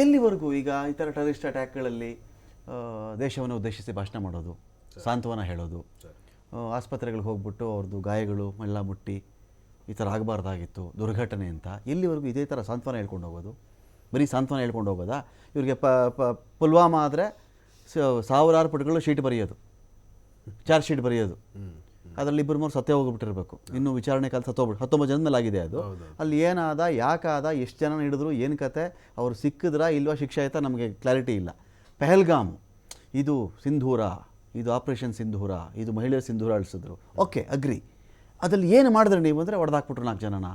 ಎಲ್ಲಿವರೆಗೂ ಈಗ ಈ ಥರ ಟೆರರಿಸ್ಟ್ ಅಟ್ಯಾಕ್ಗಳಲ್ಲಿ ದೇಶವನ್ನು ಉದ್ದೇಶಿಸಿ ಭಾಷಣ ಮಾಡೋದು ಸಾಂತ್ವನ ಹೇಳೋದು ಆಸ್ಪತ್ರೆಗಳಿಗೆ ಹೋಗ್ಬಿಟ್ಟು ಅವ್ರದ್ದು ಗಾಯಗಳು ಎಲ್ಲ ಮುಟ್ಟಿ ಈ ಥರ ಆಗಬಾರ್ದಾಗಿತ್ತು ದುರ್ಘಟನೆ ಅಂತ ಎಲ್ಲಿವರೆಗೂ ಇದೇ ಥರ ಸಾಂತ್ವನ ಹೇಳ್ಕೊಂಡು ಹೋಗೋದು? ಬರೀ ಸಾಂತ್ವನ ಹೇಳ್ಕೊಂಡು ಹೋಗೋದಾ? ಇವ್ರಿಗೆ ಪ ಪ ಪುಲ್ವಾಮಾ ಆದರೆ ಸಾವಿರಾರು ಪುಟಗಳು ಶೀಟ್ ಬರೆಯೋದು. ಚಾರ್ಜ್ ಶೀಟ್ ಬರೆಯೋದು. ಅದರಲ್ಲಿ ಇಬ್ಬರು ಮೂರು ಸತ್ಯ ಹೋಗ್ಬಿಟ್ಟಿರಬೇಕು. ಇನ್ನು ವಿಚಾರಣೆ ಕಾಲ ಸತ್ತೋಗ್ಬಿಟ್ಟು ಹತ್ತೊಂಬತ್ತು ಮೇಲೆ ಆಗಿದೆ ಅದು. ಅಲ್ಲಿ ಏನಾದ ಯಾಕಾದ ಎಷ್ಟು ಜನ ಹಿಡಿದ್ರು ಏನು ಕತೆ ಅವರು ಸಿಕ್ಕಿದ್ರಾ ಇಲ್ವಾ ಶಿಕ್ಷೆ ಆಯ್ತಾ ನಮಗೆ ಕ್ಲಾರಿಟಿ ಇಲ್ಲ. ಪೆಹಲ್ಗಾಮ್ ಇದು ಸಿಂಧೂರ ಇದು ಆಪರೇಷನ್ ಸಿಂಧೂರ ಇದು ಮಹಿಳೆಯರು ಸಿಂಧೂರ ಅಳಿಸಿದ್ರು. ಓಕೆ ಅಗ್ರಿ ಅದರಲ್ಲಿ ಏನು ಮಾಡಿದ್ರೆ ನೀವು ಅಂದರೆ ಹೊಡೆದಾಕ್ಬಿಟ್ರು ನಾಲ್ಕು ಜನನ.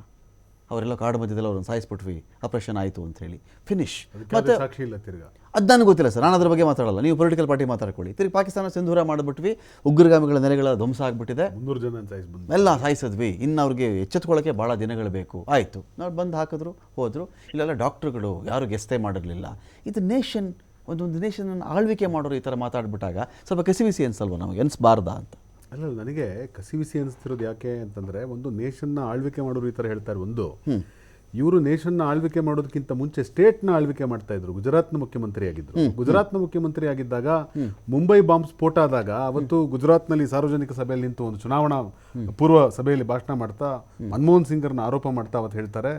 ಅವರೆಲ್ಲ ಕಾಡು ಮಧ್ಯದಲ್ಲಿ ಅವ್ರನ್ನ ಸಾಯಿಸ್ಬಿಟ್ವಿ ಆಪರೇಷನ್ ಆಯಿತು ಅಂತ ಹೇಳಿ ಫಿನಿಶ್ ಮತ್ತೆ ಸಾಕ್ಷಿ ಇಲ್ಲ ತಿರ್ಗಾ. ಅದು ನನಗೆ ಗೊತ್ತಿಲ್ಲ ಸರ್. ನಾನು ಅದ್ರ ಬಗ್ಗೆ ಮಾತಾಡಲ್ಲ. ನೀವು ಪೊಲಿಟಿಕಲ್ ಪಾರ್ಟಿ ಮಾತಾಡ್ಕೊಳ್ಳಿ. ತಿರುಗಿ ಪಾಕಿಸ್ತಾನ ಸಿಂಧೂರ ಮಾಡಿಬಿಟ್ವಿ ಉಗ್ರಗಾಮಿಗಳ ನೆಲೆಗಳ ಧ್ವಂಸ ಆಗ್ಬಿಟ್ಟಿದೆ. ಮುನ್ನೂರು ಜನ ಎಲ್ಲ ಸಾಯಿಸಿದ್ವಿ. ಇನ್ನು ಅವ್ರಿಗೆ ಎಚ್ಚೆತ್ಕೊಳ್ಳೋಕ್ಕೆ ಭಾಳ ದಿನಗಳು ಬೇಕು. ಆಯಿತು. ನಾವು ಬಂದು ಹಾಕಿದ್ರು ಹೋದರು. ಇಲ್ಲೆಲ್ಲ ಡಾಕ್ಟ್ರುಗಳು ಯಾರು ಗೆಸ್ತೆ ಮಾಡಿರಲಿಲ್ಲ. ಇದು ನೇಷನ್ ಒಂದೊಂದು ನೇಷನನ್ನು ಆಳ್ವಿಕೆ ಮಾಡೋರು ಈ ಥರ ಮಾತಾಡ್ಬಿಟ್ಟಾಗ ಸ್ವಲ್ಪ ಕಸಿವಿಸಿ ಅನ್ಸಲ್ವ ನಮಗೆ? ಅನ್ಸ್ಬಾರ್ದಾ ಅಂತ. ಅಲ್ಲ ನನಗೆ ಕಸಿವಿಸಿ ಅನಿಸ್ತಿರೋದು ಯಾಕೆ ಅಂತಂದರೆ ಒಂದು ನೇಷನ್ನ ಆಳ್ವಿಕೆ ಮಾಡೋರು ಈ ಥರ ಹೇಳ್ತಾರೆ ಒಂದು. ಇವರು ನೇಷನ್ನ ಆಳ್ವಿಕೆ ಮಾಡೋದಕ್ಕಿಂತ ಮುಂಚೆ ಸ್ಟೇಟ್ನ ಆಳ್ವಿಕೆ ಮಾಡ್ತಾ ಇದ್ರು. ಗುಜರಾತ್ನ ಮುಖ್ಯಮಂತ್ರಿ ಆಗಿದ್ರು. ಗುಜರಾತ್ನ ಮುಖ್ಯಮಂತ್ರಿ ಆಗಿದ್ದಾಗ ಮುಂಬೈ ಬಾಂಬ್ ಸ್ಫೋಟ ಆದಾಗ ಅವತ್ತು ಗುಜರಾತ್ನಲ್ಲಿ ಸಾರ್ವಜನಿಕ ಸಭೆಯಲ್ಲಿ ನಿಂತು ಒಂದು ಚುನಾವಣಾ ಪೂರ್ವ ಸಭೆಯಲ್ಲಿ ಭಾಷಣ ಮಾಡ್ತಾ ಮನಮೋಹನ್ ಸಿಂಗ್ರನ್ನ ಆರೋಪ ಮಾಡ್ತಾ ಅವತ್ತು ಹೇಳ್ತಾರೆ.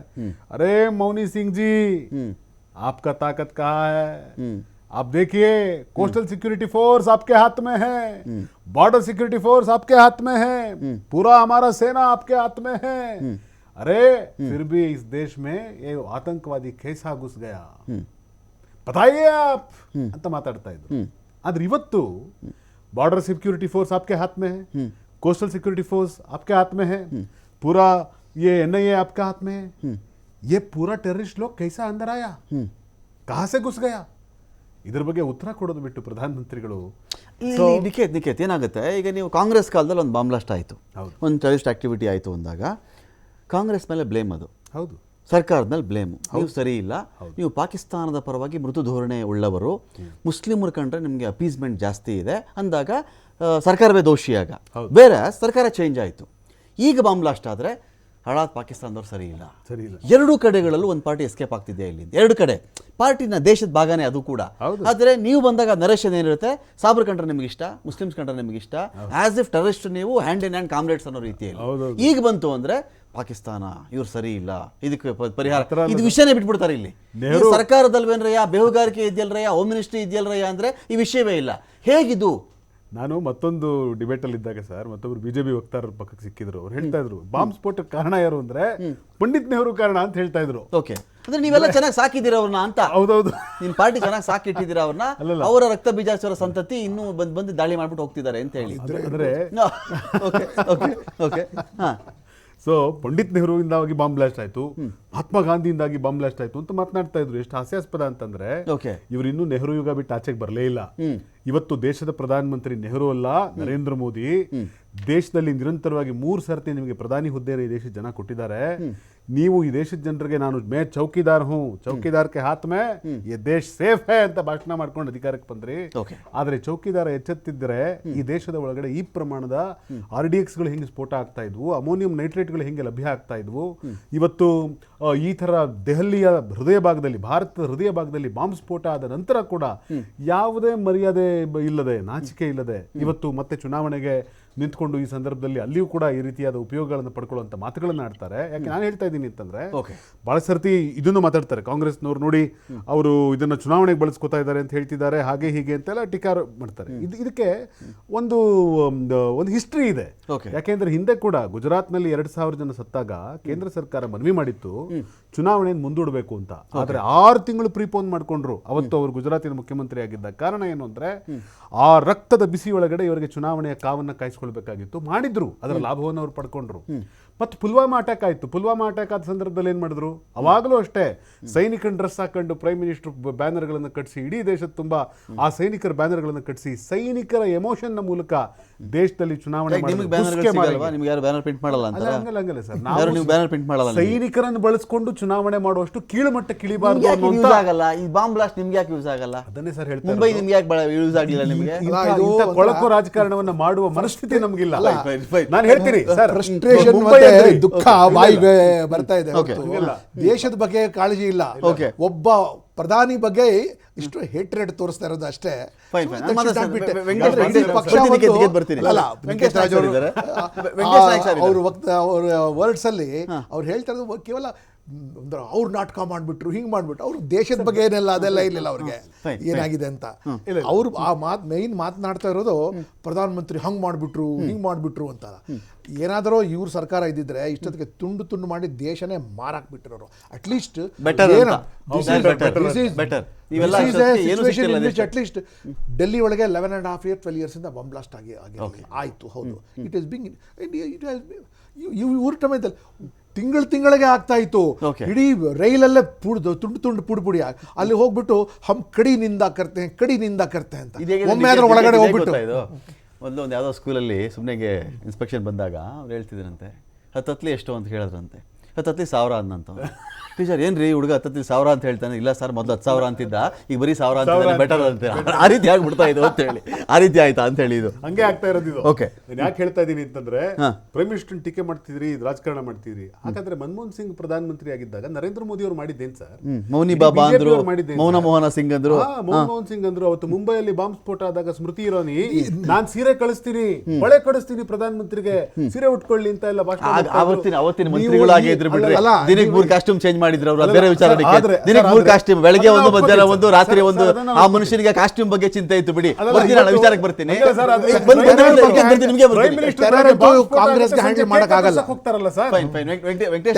ಅರೇ ಮೌನಿ ಸಿಂಗ್ ಜಿ ಆಪ್ಕಾ ತಾಕತ್ ಕಾ आप देखिए कोस्टल सिक्योरिटी फोर्स आपके हाथ में है बॉर्डर सिक्योरिटी फोर्स आपके हाथ में है पूरा हमारा सेना आपके हाथ में है अरे फिर भी इस देश में ये आतंकवादी कैसा घुस गया बताइए आप ಅಂತ ಮಾತಾಡ್ತಾ ಇದ್ರು ಆದ್ರೆ ಇವತ್ತು बॉर्डर सिक्योरिटी फोर्स आपके हाथ में है कोस्टल सिक्योरिटी फोर्स आपके हाथ में है पूरा ये एनआईए आपके हाथ में है ये पूरा टेररिस्ट लोग कैसा अंदर आया कहाँ से घुस गया ಇದ್ರ ಬಗ್ಗೆ ಉತ್ತರ ಕೊಡೋದು ಬಿಟ್ಟು ಪ್ರಧಾನಮಂತ್ರಿಗಳು ಇಲ್ಲಿ ನಿಖೇತ್ ನಿಖೇತ್ ಏನಾಗುತ್ತೆ? ಈಗ ನೀವು ಕಾಂಗ್ರೆಸ್ ಕಾಲದಲ್ಲಿ ಒಂದು ಬಾಂಬ್ಲಾಸ್ಟ್ ಆಯಿತು. ಒಂದು ಟೆರರಿಸ್ಟ್ ಆಕ್ಟಿವಿಟಿ ಆಯಿತು ಅಂದಾಗ ಕಾಂಗ್ರೆಸ್ ಮೇಲೆ ಬ್ಲೇಮ್ ಅದು. ಹೌದು. ಸರ್ಕಾರದ ಮೇಲೆ ಬ್ಲೇಮ್. ನೀವು ಸರಿ ಇಲ್ಲ. ನೀವು ಪಾಕಿಸ್ತಾನದ ಪರವಾಗಿ ಮೃದು ಧೋರಣೆ ಉಳ್ಳವರು. ಮುಸ್ಲಿಮರು ಕಂಡ್ರೆ ನಿಮಗೆ ಅಪೀಸ್ಮೆಂಟ್ ಜಾಸ್ತಿ ಇದೆ. ಅಂದಾಗ ಸರ್ಕಾರವೇ ದೋಷಿಯಾಗ ಬೇರೆ ಸರ್ಕಾರ ಚೇಂಜ್ ಆಯಿತು. ಈಗ ಬಾಂಬ್ಲಾಸ್ಟ್ ಆದರೆ ಹಳಾದ್ ಪಾಕಿಸ್ತಾನದವ್ರು ಸರಿ ಇಲ್ಲ. ಸರಿ ಇಲ್ಲ. ಎರಡು ಕಡೆಗಳಲ್ಲೂ ಒಂದು ಪಾರ್ಟಿ ಎಸ್ಕೇಪ್ ಆಗ್ತಿದೆ ಇಲ್ಲಿ ಎರಡು ಕಡೆ. ಪಾರ್ಟಿನ ದೇಶದ ಭಾಗನೇ ಅದು ಕೂಡ. ಆದರೆ ನೀವು ಬಂದಾಗ ನರೇಶನ್ ಏನಿರುತ್ತೆ ಸಾಬ್ರ್ ಕಂಡ್ರೆ ನಿಮ್ಗೆ ಇಷ್ಟ ಮುಸ್ಲಿಮ್ಸ್ ಕಂಡ್ರೆ ನಿಮ್ಗೆ ಇಷ್ಟ. ಆಸ್ ಇಫ್ ಟೆರರಿಸ್ಟ್ ನೀವು ಹ್ಯಾಂಡ್ ಇನ್ ಹ್ಯಾಂಡ್ ಕಾಮ್ರೇಡ್ಸ್ ಅನ್ನೋ ರೀತಿಯಲ್ಲಿ. ಈಗ ಬಂತು ಅಂದ್ರೆ ಪಾಕಿಸ್ತಾನ ಇವ್ರು ಸರಿ ಇಲ್ಲ. ಇದಕ್ಕೆ ಪರಿಹಾರ. ಇದು ವಿಷಯನೇ ಬಿಟ್ಬಿಡ್ತಾರೆ ಇಲ್ಲಿ. ಸರ್ಕಾರದಲ್ವೇನ್ರಯ್ಯ ಬೇಹುಗಾರಿಕೆ ಇದೆಯಲ್ರಯ್ಯ ಹೋಮ್ ಮಿನಿಸ್ಟ್ರಿ ಇದೆಯಲ್ರಯ್ಯ ಅಂದ್ರೆ ಈ ವಿಷಯವೇ ಇಲ್ಲ. ಹೇಗಿದು? ನಾನು ಮತ್ತೊಂದು ಡಿಬೇಟ್ ಅಲ್ಲಿ ಇದ್ದಾಗ ಸರ್ ಮತ್ತೊಬ್ರು ಬಿಜೆಪಿ ವಕ್ತಾರರ ಪಕ್ಕಕ್ಕೆ ಸಿಕ್ಕಿದ್ರು. ಅವ್ರು ಹೇಳ್ತಾ ಇದ್ರು ಬಾಂಬ್ ಸ್ಫೋಟಕ್ಕೆ ಕಾರಣ ಯಾರು ಅಂದ್ರೆ ಪಂಡಿತ್ ನೆಹರು ಕಾರಣ ಅಂತ ಹೇಳ್ತಾ ಇದ್ರು. ಓಕೆ ಅಂದ್ರೆ ನೀವೆಲ್ಲ ಚೆನ್ನಾಗಿ ಸಾಕಿದ್ದೀರ ಅವ್ರನ್ನ ಅಂತ? ಹೌದೌದು. ನಿಮ್ಮ ಪಾರ್ಟಿ ಚೆನ್ನಾಗಿ ಸಾಕಿಟ್ಟಿದ್ದೀರ ಅವ್ರನ್ನ? ಅಲ್ಲಲ್ಲ. ಅವರ ರಕ್ತ ಬೀಜಾಚಾರ ಸಂತತಿ ಇನ್ನೂ ಬಂದ್ ಬಂದು ದಾಳಿ ಮಾಡ್ಬಿಟ್ಟು ಹೋಗ್ತಿದ್ದಾರೆ ಅಂತ ಹೇಳಿ. ಅಂದ್ರೆ ಓಕೆ ಓಕೆ ಓಕೆ ಹಾ. ಸೊ ಪಂಡಿತ್ ನೆಹರುವಿಂದಾಗಿ ಬಾಂಬ್ ಬ್ಲಾಸ್ಟ್ ಆಯ್ತು. ಮಹಾತ್ಮ ಗಾಂಧಿಯಿಂದಾಗಿ ಬಾಂಬ್ ಬ್ಲಾಸ್ಟ್ ಆಯ್ತು ಅಂತ ಮಾತನಾಡ್ತಾ ಇದ್ರು. ಎಷ್ಟು ಹಾಸ್ಯಾಸ್ಪದ ಅಂತಂದ್ರೆ ಇವರು ಇನ್ನೂ ನೆಹರು ಯುಗ ಬಿಟ್ಟು ಆಚೆಗೆ ಬರಲೇ ಇಲ್ಲ. ಇವತ್ತು ದೇಶದ ಪ್ರಧಾನಮಂತ್ರಿ ನೆಹರು ಅಲ್ಲ ನರೇಂದ್ರ ಮೋದಿ. ದೇಶದಲ್ಲಿ ನಿರಂತರವಾಗಿ ಮೂರು ಸರ್ತಿ ನಿಮಗೆ ಪ್ರಧಾನಿ ಹುದ್ದೆ ಈ ದೇಶದ ಜನ ಕೊಟ್ಟಿದ್ದಾರೆ. ನೀವು ಈ ದೇಶದ ಜನರಿಗೆ ನಾನು ಮೇ ಚೌಕಿದಾರ್ ಹೂ ಚೌಕಿದಾರ್ ಕೆ ಹಾತ್ ಮೇ ಈ ದೇಶ ಸೇಫ್ ಹೇ ಅಂತ ಭಾಷಣ ಮಾಡ್ಕೊಂಡು ಅಧಿಕಾರಕ್ಕೆ ಬಂದ್ರಿ. ಆದರೆ ಚೌಕಿದಾರ ಎಚ್ಚೆತ್ತಿದ್ರೆ ಈ ದೇಶದ ಒಳಗಡೆ ಈ ಪ್ರಮಾಣದ ಆರ್ ಡಿ ಎಕ್ಸ್ಗಳು ಹೆಂಗೆ ಸ್ಫೋಟ ಆಗ್ತಾ ಇದ್ವು ಅಮೋನಿಯಂ ನೈಟ್ರೇಟ್ಗಳು ಹೆಂಗೆ ಲಭ್ಯ ಆಗ್ತಾ ಇದ್ವು. ಇವತ್ತು ಈ ತರ ದೆಹಲಿಯ ಹೃದಯ ಭಾಗದಲ್ಲಿ ಭಾರತದ ಹೃದಯ ಭಾಗದಲ್ಲಿ ಬಾಂಬ್ ಸ್ಫೋಟ ಆದ ನಂತರ ಕೂಡ ಯಾವುದೇ ಮರ್ಯಾದೆ ಇಲ್ಲದೆ ನಾಚಿಕೆ ಇಲ್ಲದೆ ಇವತ್ತು ಮತ್ತೆ ಚುನಾವಣೆಗೆ ನಿಂತ್ಕೊಂಡು ಈ ಸಂದರ್ಭದಲ್ಲಿ ಅಲ್ಲಿಯೂ ಕೂಡ ಈ ರೀತಿಯಾದ ಉಪಯೋಗಗಳನ್ನು ಪಡ್ಕೊಳ್ಳುವಂಥ ಮಾತುಗಳನ್ನ ಆಡ್ತಾರೆ. ಯಾಕೆ ನಾನು ಹೇಳ್ತಾ ಇದ್ದೀನಿ ಅಂತಂದ್ರೆ ಭಾಳ ಸರ್ತಿ ಇದನ್ನು ಮಾತಾಡ್ತಾರೆ. ಕಾಂಗ್ರೆಸ್ನವ್ರು ನೋಡಿ ಅವರು ಇದನ್ನ ಚುನಾವಣೆಗೆ ಬಳಸ್ಕೊತಾ ಇದ್ದಾರೆ ಅಂತ ಹೇಳ್ತಿದ್ದಾರೆ ಹಾಗೆ ಹೀಗೆ ಅಂತೆಲ್ಲ ಟೀಕಾರ ಮಾಡ್ತಾರೆ. ಇದು ಇದಕ್ಕೆ ಒಂದು ಒಂದು ಹಿಸ್ಟ್ರಿ ಇದೆ. ಯಾಕೆಂದ್ರೆ ಹಿಂದೆ ಕೂಡ ಗುಜರಾತ್ನಲ್ಲಿ ಎರಡ್ ಸಾವಿರ ಜನ ಸತ್ತಾಗ ಕೇಂದ್ರ ಸರ್ಕಾರ ಮನವಿ ಮಾಡಿತ್ತು ಚುನಾವಣೆಯನ್ನು ಮುಂದೂಡಬೇಕು ಅಂತ. ಆದರೆ ಆರು ತಿಂಗಳು ಪ್ರೀಪೋನ್ ಮಾಡ್ಕೊಂಡ್ರು. ಅವತ್ತು ಅವರು ಗುಜರಾತಿನ ಮುಖ್ಯಮಂತ್ರಿ ಆಗಿದ್ದ ಕಾರಣ ಏನು ಅಂದ್ರೆ ಆ ರಕ್ತದ ಬಿಸಿ ಒಳಗಡೆ ಇವರಿಗೆ ಚುನಾವಣೆಯ ಕಾವನ್ನ ಕಾಯಿಸ್ಕೊಳ್ಬೇಕಾಗಿತ್ತು ಮಾಡಿದ್ರು ಅದರ ಲಾಭವನ್ನು ಅವ್ರು ಪಡ್ಕೊಂಡ್ರು. ಮತ್ತು ಪುಲ್ವಾಮಾ ಅಟ್ಯಾಕ್ ಆಯ್ತು. ಪುಲ್ವಾಮಾ ಅಟ್ಯಾಕ್ ಆದ ಸಂದರ್ಭದಲ್ಲಿ ಏನು ಮಾಡಿದ್ರು? ಅವಾಗಲೂ ಅಷ್ಟೇ ಸೈನಿಕನ ಡ್ರೆಸ್ ಹಾಕೊಂಡು ಪ್ರೈಮ್ ಮಿನಿಸ್ಟರ್ ಬ್ಯಾನರ್ಗಳನ್ನು ಕಟ್ಟಿಸಿ ಇಡೀ ದೇಶದ ತುಂಬಾ ಆ ಸೈನಿಕರ ಬ್ಯಾನರ್ಗಳನ್ನು ಕಟ್ಟಿಸಿ ಸೈನಿಕರ ಎಮೋಷನ್ ಮೂಲಕ ದೇಶದಲ್ಲಿ ಚುನಾವಣೆ ನಿಮಗೆ ಬ್ಯಾನರ್ ಸಿಗಲ್ವಾ? ನಿಮ್ಗೆ ಯಾರು ಬ್ಯಾನರ್ ಪ್ರಿಂಟ್ ಮಾಡಲ್ಲ ಅಲ್ಲ, ಅಂತ ಹಂಗಲ್ಲ, ಹಂಗಲ್ಲ ಸರ್. ನಾವು ನೀವು ಬ್ಯಾನರ್ ಪ್ರಿಂಟ್ ಮಾಡಲ್ಲ ನಿಮ್ಗೆ? ಸೈನಿಕರನ್ನು ಬಳಸ್ಕೊಂಡು ಚುನಾವಣೆ ಮಾಡುವಷ್ಟು ಕೀಳುಮಟ್ಟ ಕಿಳಿಬಾರ್ದು ಈ ಬಾಂಬ್ ಬ್ಲಾಸ್ಟ್ ನಿಮ್ಗೆ ಯಾಕೆ ಯೂಸ್ ಆಗಲ್ಲ? ಅದನ್ನೇ ಸರ್ ಹೇಳ್ತಾರೆ ಮುಂಬೈ. ನಿಮ್ಗೆ ಯಾಕೆ ಯೂಸ್ ಆಗಿಲ್ಲ ನಿಮಗೆ? ಕೊಳಕು ರಾಜಕಾರಣವನ್ನು ಮಾಡುವ ಮನಸ್ಥಿತಿ ನಮಗಿಲ್ಲ. Fine, fine. ನಾನು ಹೇಳ್ತೀನಿ ಫ್ರಸ್ಟ್ರೇಷನ್ ಮತ್ತೆ ದುಃಖ ಇಲ್ಲ. ಬರ್ತಾ ಇದೆ. ದೇಶದ ಬಗ್ಗೆ ಕಾಳಜಿ ಇಲ್ಲ. ಒಬ್ಬ ಪ್ರಧಾನಿ ಬಗ್ಗೆ ಇಷ್ಟು ಹೇಟ್ರೇಡ್ ತೋರಿಸ್ತಾ ಇರೋದು ಅಷ್ಟೇ. ಅವರು ವರ್ಡ್ಸ್ ಅಲ್ಲಿ ಅವ್ರು ಹೇಳ್ತಾ ಇರೋದು ಕೇವಲ ಅಂದ್ರೆ ಅವ್ರು ನಾಟಕ ಮಾಡ್ಬಿಟ್ರು ಹಿಂಗ್ ಮಾಡ್ಬಿಟ್ರು. ಅವ್ರ ದೇಶದ ಬಗ್ಗೆ ಏನೆಲ್ಲ ಅದೆಲ್ಲ ಇರ್ಲಿಲ್ಲ ಅವ್ರಿಗೆ. ಏನಾಗಿದೆ ಅಂತ. ಅವ್ರು ಆ ಮಾತ್ ಮೈನ್ ಮಾತನಾಡ್ತಾ ಇರೋದು ಪ್ರಧಾನಮಂತ್ರಿ ಮಾಡಿಬಿಟ್ರು ಮಾಡ್ಬಿಟ್ರು ಮಾಡಿಬಿಟ್ರು ಮಾಡ್ಬಿಟ್ರು ಅಂತ. ಏನಾದರೂ ಇವ್ರ ಸರ್ಕಾರ ಇದ್ದಿದ್ರೆ ಇಷ್ಟೊತ್ತಿಗೆ ತುಂಡು ತುಂಡು ಮಾಡಿ ದೇಶನೇ ಮಾರಾಕ್ಬಿಟ್ಟಿರೋರು. At least. At least Delhi ಒಳಗೆ eleven and half year twelve years ಇಂದ ಬಾಂಬ್ ಬ್ಲಾಸ್ಟ್ ಆಗಿ ಆಗಿ ಆಯ್ತು ಹೌದು. ಇಟ್ ಇಸ್ ಬಿಂಗ್ ಇಟ್ ಇವ್ರ ಟೈಮದಲ್ಲಿ ತಿಂಗಳು ತಿಂಗಳಿಗೆ ಆಗ್ತಾ ಇತ್ತು. ಇಡೀ ರೈಲಲ್ಲೇ ಪುಡ್ದು ತುಂಡು ತುಂಡು ಪುಡಿ ಪುಡಿ ಆಗಿ ಅಲ್ಲಿ ಹೋಗ್ಬಿಟ್ಟು ಹಮ್ ಕಡಿ ನಿಂದ ಕರ್ತೆ ಕಡಿ ನಿಂದ ಕರ್ತೆ ಅಂತ. ಒಮ್ಮೆ ಆದ್ರೆ ಒಳಗಡೆ ಹೋಗ್ಬಿಟ್ಟು. ಒಂದು ಒಂದು ಯಾವುದೋ ಸ್ಕೂಲಲ್ಲಿ ಸುಮ್ಮನೆಗೆ ಇನ್ಸ್ಪೆಕ್ಷನ್ ಬಂದಾಗ ಅವ್ರು ಹೇಳ್ತಿದ್ರಂತೆ ಹತ್ತತ್ಲಿ ಎಷ್ಟು ಅಂತ ಹೇಳಿದ್ರಂತೆ. ಹತ್ತತ್ಲಿ ಸಾವಿರ ಅಂದಂತ ಟೀಚರ್ ಏನ್ರಿ ಹುಡುಗ ಹತ್ತತ್ಲಿ ಸಾವಿರ ಅಂತ ಹೇಳ್ತಾನೆ? ಇಲ್ಲ ಸರ್ ಮೊದಲು ಹತ್ತು ಸಾವಿರ ಅಂತಿದ್ದ ಈಗ ಬರೀ ಸಾವಿರ ಅಂತ ಬೆಟರ್ ಅಂತ. ಆ ರೀತಿ ಆಗ್ಬಿಡ್ತಾ ಇದು ಅಂತ ಹೇಳಿ. ಆ ರೀತಿ ಆಯ್ತಾ ಅಂತ ಹೇಳಿ ಇದು. ಹಂಗೆ ಆಗ್ತಾ ಇರೋದು ಇದು. ಓಕೆ ಯಾಕೆ ಹೇಳ್ತಾ ಇದ್ದೀನಿ ಅಂತಂದ್ರೆ. ಪ್ರೈಮ್ ಮಿನಿಸ್ಟರ್ ಟೀಕೆ ಮಾಡ್ತಿದ್ರಿ ರಾಜಕಾರಣ ಮಾಡ್ತಿದ್ರಿ. ಹಾಗಾದ್ರೆ ಮನಮೋಹನ್ ಸಿಂಗ್ ಪ್ರಧಾನಮಂತ್ರಿ ಆಗಿದ್ದಾಗ ನರೇಂದ್ರ ಮೋದಿ ಅವರು ಮಾಡಿದ್ದೇನ್ ಸರ್? ಮೌನಿ ಬಾಬಾ ಅಂದ್ರು ಮೌನ ಮೋಹನ ಸಿಂಗ್ ಅಂದ್ರು. ಮನಮೋಹನ್ ಸಿಂಗ್ ಅಂದ್ರು. ಅವತ್ತು ಮುಂಬೈಯಲ್ಲಿ ಬಾಂಬ್ ಸ್ಫೋಟ ಆದಾಗ ಸ್ಮೃತಿ ಇರೋನಿ ನಾನ್ ಸೀರೆ ಕಳಿಸ್ತೀನಿ ಹೊಳೆ ಕಳಿಸ್ತೀನಿ ಪ್ರಧಾನ ಮಂತ್ರಿಗೆ ಸೀರೆ ಉಟ್ಕೊಳ್ಳಿ ಅಂತ ಎಲ್ಲ ಭಾಷಣ ಆವತ್ತಿನ ಆವತ್ತಿನ ಇದ್ರು. ಅವತ್ತಿನ ಅವತ್ತಿನ ಮಂತ್ರಿಗಳಾಗಿ ಇದ್ರು ಬಿಡ್ರಿ. ದಿನಕ್ಕೆ ಮೂರು ಕಾಸ್ಟ್ಯೂಮ್ ಚೇಂಜ್ ಮಾಡಿದ್ರು ಅವರು ಅದೇ ಬೇರೆ ಅಲ್ಲ, ವಿಚಾರ ಸರ್, ಆದ್ರೆ- ದಿನಕ್ಕೆ ಮೂರು ಕಾಸ್ಟ್ಯೂಮ್ ಬೆಳಗ್ಗೆ ಒಂದು ಮಧ್ಯಾಹ್ನ ಒಂದು ರಾತ್ರಿ ಒಂದು ಆ ಮನುಷ್ಯನಿಗೆ ಕಾಸ್ಟ್ಯೂಮ್ ಬಗ್ಗೆ ಚಿಂತೆ ಇತ್ತು ಬಿಡಿ. ಬರ್ತೀನಿ. ವಿಚಾರಕ್ಕೆ ಬರ್ತೀನಿ ನಿಮಗೆ ಆಗುತ್ತೆ, ಹ್ಯಾಂಡಲ್ ಮಾಡಕ್ಕಾಗಲ್ಲ. ಹೋಗ್ತಾರಲ್ಲ ಸರ್. ವೆಂಕಟೇಶ್